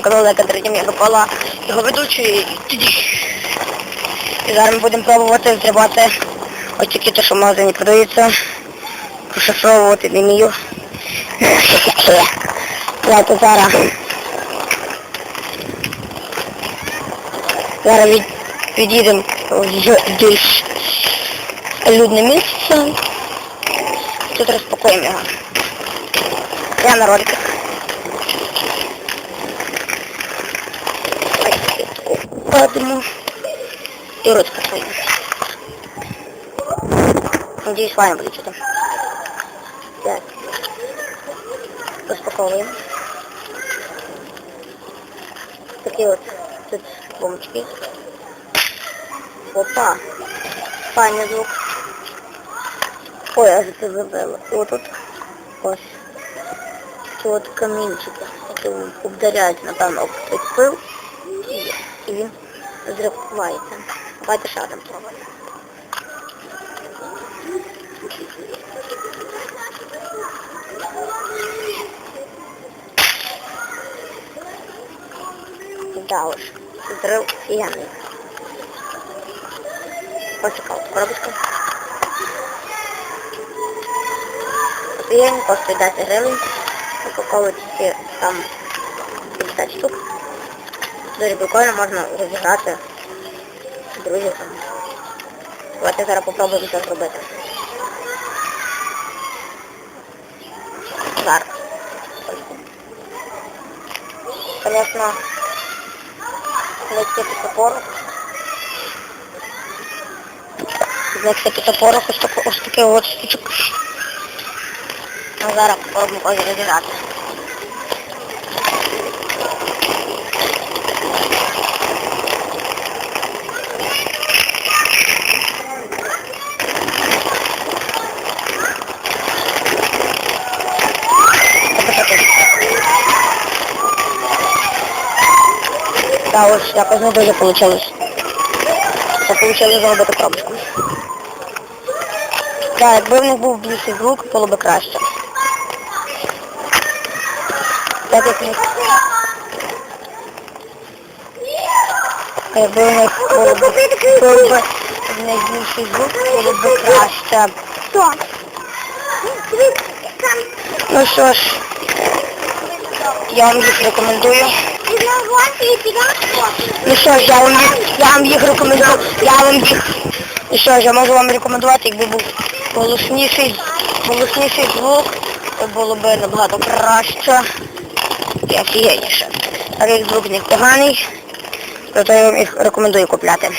канал я Микола, його ведучий. І зараз ми будемо пробувати зривати ось такі те, що в магазині продаються. Розшифровувати не вмію. Давайте зараз. Зараз від, відійдемо в більш людне місце. Тут розпакуємо його. Я на роликах. Падаємо. І розпакуємо. Надіюсь, файно буде чути. Так. Розпаковуємо. Такі от тут бомбочки. Опа. Файний звук. Ой, аж це забило. І отут ось. Такі от камінчики, які обдаряють, напевно, об цей пил. Зривається. Давайте ще один пробуємо. Да уж, фіяний. Ось така от коробочка. Фіяний коштує 10 гривень. Упаковується там 50 штук. Дуже прикольно, можна розіграти друзів там. Давайте зараз попробуємо це зробити. Зараз. Звісно, знайти порох. Знайти порох ось ось такий от штучок. А зараз попробуємо розіграти. Да, ось якось не дуже вийшло. Це вийшло зробити пробочку. Так, якби в них був більший звук, було б краще. Так як них... Якби в них було б, більший звук, було б краще. Ну що ж, я вам їх рекомендую. Ну що ж, я вам їх, я вам їх рекомендую, я вам їх, ну що ж, я можу вам рекомендувати, якби був голосніший, голосніший звук, то було б набагато краще і офігенніше. Як звук них поганий, то, то я вам їх рекомендую купляти.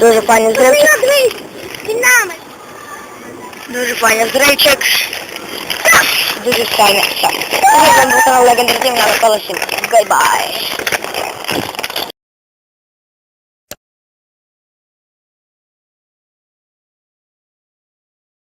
Дуже файний зривчик. Дуже файний зривчик. Дуже файний. Це був канал Legendary Team, я Микола Сім. Гайбай.